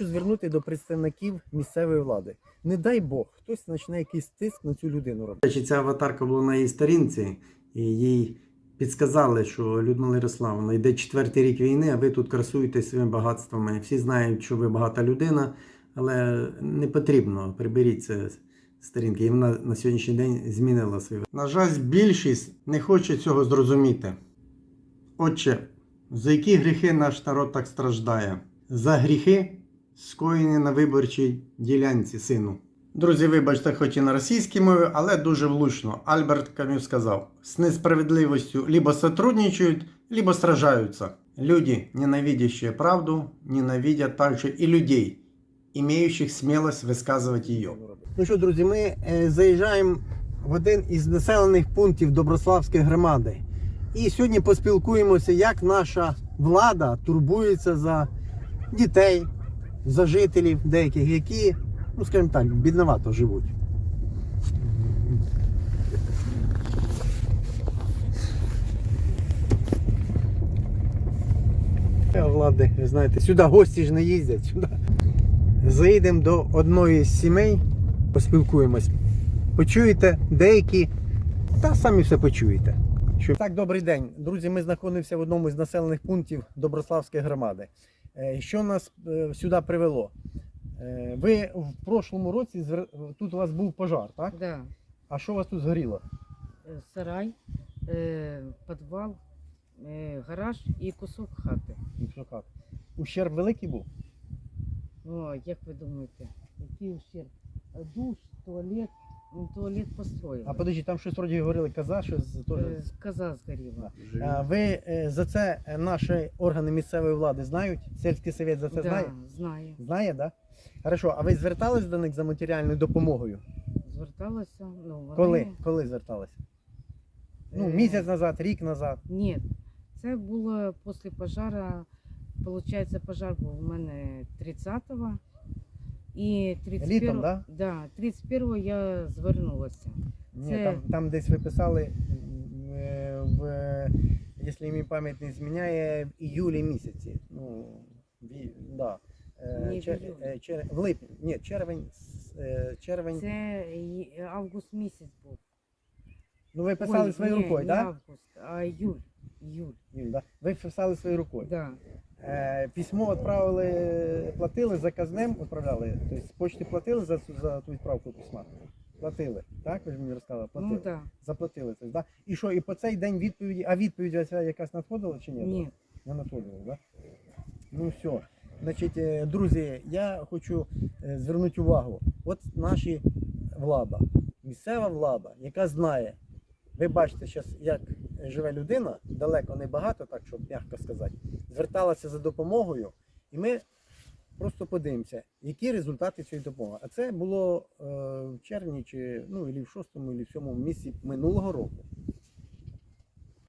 хочу звернути до представників місцевої влади. Не дай Бог, хтось почне якийсь тиск на цю людину робити. Ця аватарка була на її сторінці, і їй підсказали, що Людмила Ярославовна йде четвертий рік війни, а ви тут красуєтесь своїми багатствами. Всі знають, що ви багата людина, але не потрібно. Приберіть це сторінки. І вона на сьогоднішній день змінила свою. На жаль, більшість не хоче цього зрозуміти. Отче, за які гріхи наш народ так страждає? За гріхи, скоєні на виборчій ділянці сину. Друзі, вибачте, хоч і на російській мові, але дуже влучно. Альберт Камю сказав: з несправедливостью либо сотрудничают, либо сражаются. Люди, ненавидящие правду, ненавидят также и людей, имеющих смелость высказывать ее. Ну що, друзі, ми е, заїжджаємо в один із населених пунктів Доброславської громади. І сьогодні поспілкуємося, як наша влада турбується за дітей, за жителів деяких, які, ну скажімо так, бідновато живуть. Влади, ви знаєте, сюди гості ж не їздять. Сюди. Заїдемо до одної з сімей, поспілкуємось. Почуєте деякі, та самі все почуєте. Що... Так, добрий день. Друзі, ми знаходимося в одному з населених пунктів Доброславської громади. Е, Що нас е, сюди привело? Е, Ви в прошлому році тут у вас був пожар, так? Да. А що у вас тут згоріло? Сарай, підвал, гараж і кусок хати. Що хат? Ущерб великий був? О, як ви думаєте, який ущерб? Душ, туалет, туалет построїли. А подожди, там щось вроді говорили каза, що теж. Е, Коза згоріла. А Ви е, за це е, наші органи місцевої влади знають? Сільський совет за це да, знає? знаю. Знає, да? Хорошо, а ви звертались до них за матеріальною допомогою? Зверталася. Ну, вони... Коли? Коли зверталися? Ну, Е, місяць назад, рік назад. Ні, це було після пожара. Получається, пожар був у мене 30-го. І 31 Літом, да? Да, 31-го я звернулася. Ні, Це- там, там десь ви писали, е, в, е, якщо мені пам'ять не зміняє, в іюлі місяці. Ну, ві- да. Е, Ні, в чер- іюлі. е, чер- в липні, ні, червень, с- е, червень. Це і- август місяць був. Ну ви писали Ой, своєю ні, рукою, не так? август, а июль. Июль, Юль, да? Ви писали своєю рукою. да. Е, письмо відправили, платили заказним, відправляли. Тобто з почти платили за, за ту відправку письма. Платили, так? Ви ж мені розказали? Платили. Ну да. Заплатили. Тобто, да? І що, і по цей день відповіді, а відповідь якась надходила чи ні? Ні. Не надходила, так? Да? Ну все. Значить, е, друзі, я хочу е, звернути увагу. От наші влада, місцева влада, яка знає. Ви бачите, зараз, як живе людина, далеко не багато, так щоб м'яко сказати, зверталася за допомогою, і ми просто подивимося, які результати цієї допомоги. А це було е, в червні, чи ну, і в шостому, і в сьомому місяці минулого року.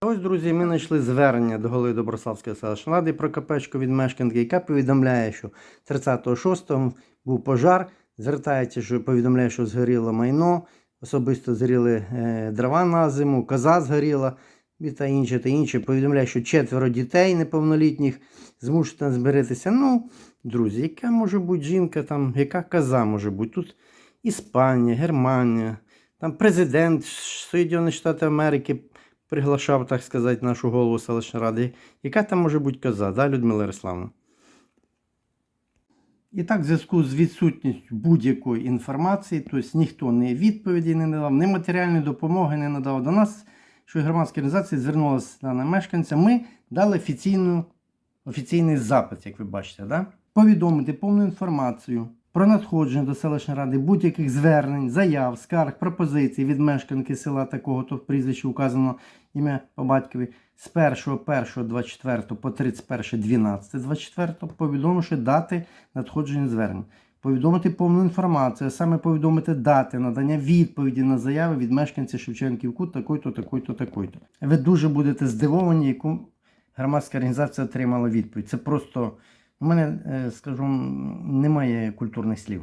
Ось, друзі, ми знайшли звернення до голови Доброславської селищної ради про капечку від мешканки, яка повідомляє, що 36-го був пожар. Звертається, що повідомляє, що згоріло майно, особисто згоріли е, дрова на зиму, коза згоріла і та інше, та інше. Повідомляє, що четверо дітей неповнолітніх змушені зберитися. Ну, друзі, яка може бути жінка, там, яка коза може бути? Тут Іспанія, Германія, там президент Сполучених Штатів Америки приглашав, так сказати, нашу голову селищної ради. Яка там може бути коза, да, Людмила Ярославовна? І так, в зв'язку з відсутністю будь-якої інформації, тобто ніхто ні відповіді не надав, ні матеріальної допомоги не надав до нас, що громадська організація звернулася дана мешканця, ми дали офіційну, офіційний запит, як ви бачите, да? повідомити повну інформацію про надходження до селищної ради будь-яких звернень, заяв, скарг, пропозицій від мешканки села такого, то в прізвищі указано ім'я по батькові з 1.1.24 по 31.12.24, повідомивши дати надходження звернень. Повідомити повну інформацію, а саме повідомити дати надання відповіді на заяви від мешканців Шевченків Кут такої-то, такої-то, такої-то. Ви дуже будете здивовані, яку громадська організація отримала відповідь. Це просто у мене, е, скажу, немає культурних слів.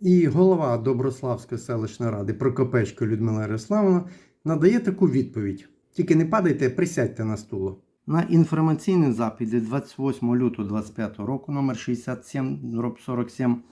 І голова Доброславської селищної ради Прокопечко Людмила Ярославовна надає таку відповідь. Тільки не падайте, присядьте на стуло. На інформаційний запит від 28 лютого 2025 року номер 67 47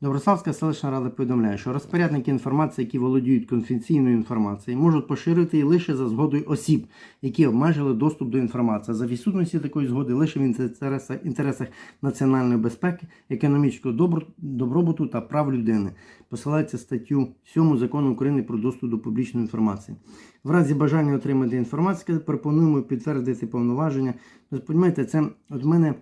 Доброславська селищна рада повідомляє, що розпорядники інформації, які володіють конфіденційною інформацією, можуть поширити її лише за згодою осіб, які обмежили доступ до інформації. За відсутності такої згоди лише в інтересах, інтересах національної безпеки, економічного добробуту та прав людини. Посилається статтю 7 закону України про доступ до публічної інформації. В разі бажання отримати інформацію, пропонуємо підтвердити повноваження. Розумієте, це от мене.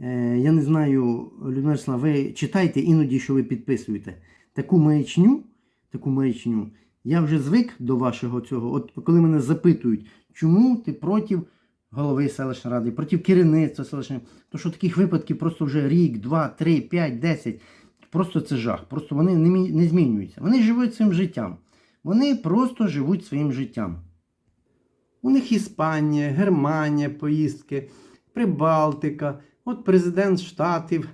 Е, я не знаю, Людмила ви читаєте іноді, що ви підписуєте. Таку маячню, таку маячню, я вже звик до вашого цього. От коли мене запитують, чому ти проти голови селищної ради, проти керівництва селищної ради, то що таких випадків просто вже рік, два, три, п'ять, десять. Просто це жах. Просто вони не змінюються. Вони живуть своїм життям. Вони просто живуть своїм життям. У них Іспанія, Германія, поїздки, Прибалтика. От президент Штатів,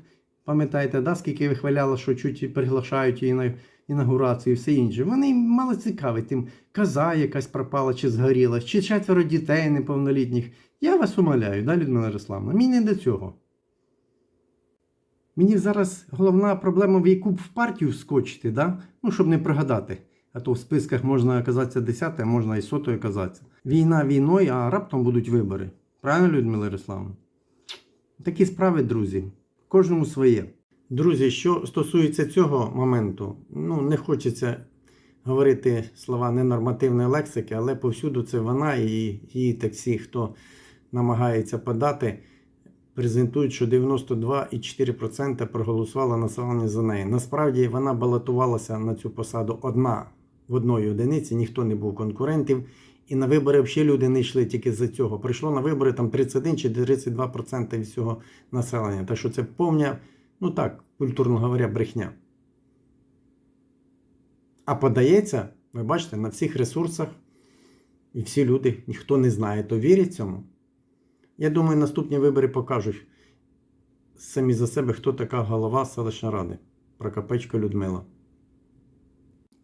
пам'ятаєте, да, скільки вихваляла, що чуть приглашають її на інаугурацію і все інше. Вони мало цікаві тим, коза якась пропала чи згоріла, чи четверо дітей неповнолітніх. Я вас умоляю, да, Людмила Ярославна? Мені не до цього. Мені зараз головна проблема, в яку б в партію вскочити, да? ну, щоб не пригадати. А то в списках можна оказатися 10, а можна і сотою оказатися. Війна війною, а раптом будуть вибори. Правильно, Людмила Ярославна? Такі справи, друзі. Кожному своє. Друзі, що стосується цього моменту, ну не хочеться говорити слова ненормативної лексики, але повсюду це вона і її так всі, хто намагається подати, презентують, що 92,4% проголосувало населення за неї. Насправді вона балотувалася на цю посаду одна в одної одиниці, ніхто не був конкурентів. І на вибори взагалі люди не йшли тільки за цього. Прийшло на вибори там 31 чи 32% від всього населення. Так що це повня, ну так, культурно говоря, брехня. А подається, ви бачите, на всіх ресурсах, і всі люди, ніхто не знає, то вірять цьому. Я думаю, наступні вибори покажуть самі за себе, хто така голова селищної ради. Прокопечко Людмила.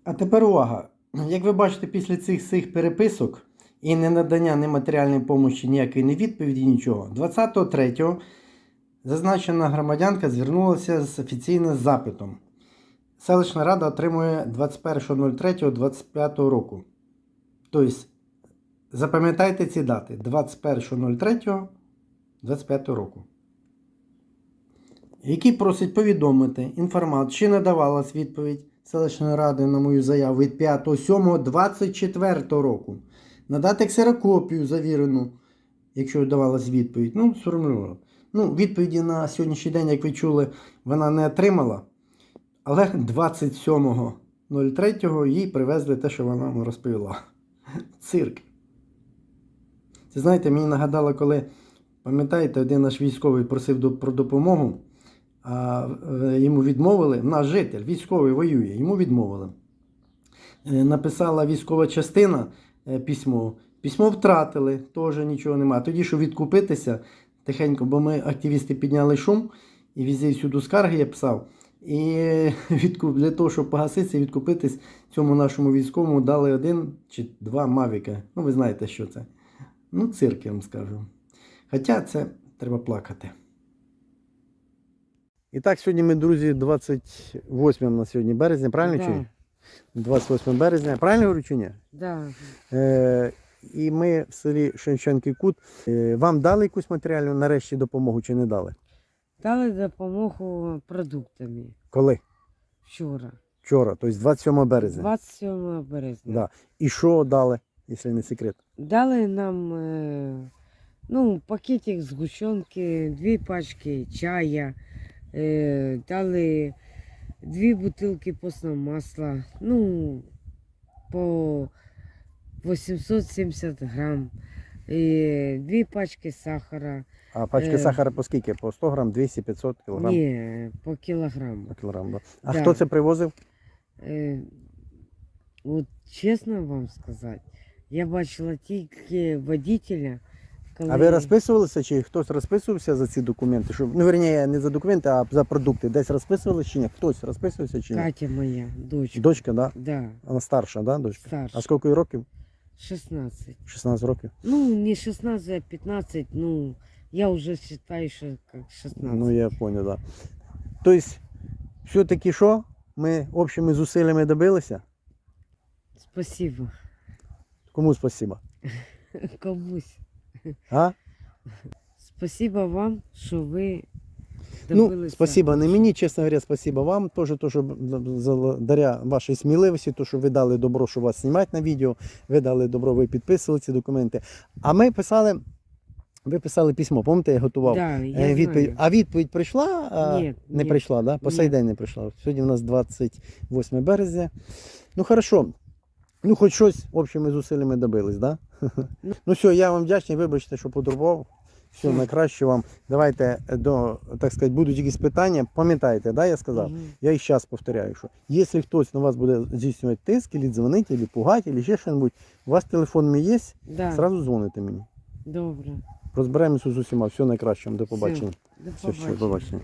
А тепер увага. Як ви бачите, після цих цих переписок і не надання ні матеріальної допомоги, ніякої ні відповіді, нічого. 23-го зазначена громадянка звернулася з офіційним запитом. Селищна рада отримує 21.03.25 року. Тобто, запам'ятайте ці дати 21.03.25 року. Які просять повідомити інформацію, чи надавалась відповідь селищної ради на мою заяву від 5.07.24 року. Надати ксерокопію завірену, якщо давалась відповідь. Ну, сформулював. Ну, відповіді на сьогоднішній день, як ви чули, вона не отримала. Але 27.03 їй привезли те, що вона розповіла. Цирк. Це знаєте, мені нагадало, коли, пам'ятаєте, один наш військовий просив про допомогу, йому відмовили. Наш житель, військовий воює, йому відмовили. Е, Написала військова частина е, письмо. Письмо втратили, теж нічого немає. Тоді, що відкупитися тихенько, бо ми активісти підняли шум і візі всюди скарги я писав. І відкуп, для того, щоб погаситися відкупитись цьому нашому військовому, дали один чи два мавіка. Ну, ви знаєте, що це. Ну, цирк, я вам скажу. Хоча це треба плакати. І так, сьогодні ми, друзі, 28 на сьогодні березня, правильно Да. чи? ні? 28 березня, правильно говорю чи ні? Да. Е, і ми в селі Шевченкий Кут. Е, вам дали якусь матеріальну нарешті допомогу чи не дали? Дали допомогу продуктами Коли? вчора, Вчора, тобто 27 березня. 27 березня. Да. І що дали, якщо не секрет? Дали нам е, ну, пакетик згущенки, дві пачки чая, дали дві бутилки постного масла, ну, по 870 грам, е, дві пачки сахара. А пачки Е. сахара по скільки? По 100 грам, 200, 500 кілограм? Ні, по кілограму. По кілограм, да. А Да. хто це привозив? Е, от чесно вам сказати, я бачила тільки водителя. Коли... А ви розписувалися, чи хтось розписувався за ці документи? Щоб, ну, верніше, не за документи, а за продукти. Десь розписувалися чи ні? Хтось розписувався чи ні? Катя моя, дочка. Дочка, да? Да, Вона старша, да, дочка? Старша. А скільки їй років? 16. 16 років? Ну, не 16, а 15, ну, я уже считаю, что как 16. Ну, я понял, да. Тобто, все-таки що? Ми общими зусиллями добилися? Спасибо. Кому спасибо? Комусь. А? Спасибо вам, що ви Ну, спасибо не мені, чесно говоря, спасибо вам. Теж, то, що благодаря вашій сміливості, то, що ви дали добро, що вас знімати на відео, ви дали добро, ви підписували ці документи. А ми писали, ви писали письмо, пам'ятаєте, я готував. Да, Е, я відповідь. знаю. А відповідь прийшла? Ні, не ні. прийшла, да? По сей день не прийшла. Сьогодні у нас 28 березня. Ну хорошо. Ну, хоч щось общими зусиллями добились, да? Ну все, я вам вдячний, вибачте, що потурбував. Все, Все. найкраще вам. Давайте до, так сказати, будуть якісь питання. Пам'ятайте, да, я сказав? Я і зараз повторяю, що якщо хтось на вас буде здійснювати тиск, або дзвонити, або пугати, або ще щось, у вас телефон мій є, Да, зразу дзвоните мені. добре. Розберемося з усіма. Все найкраще. До Все, побачення. До Все, все, побачення. побачення.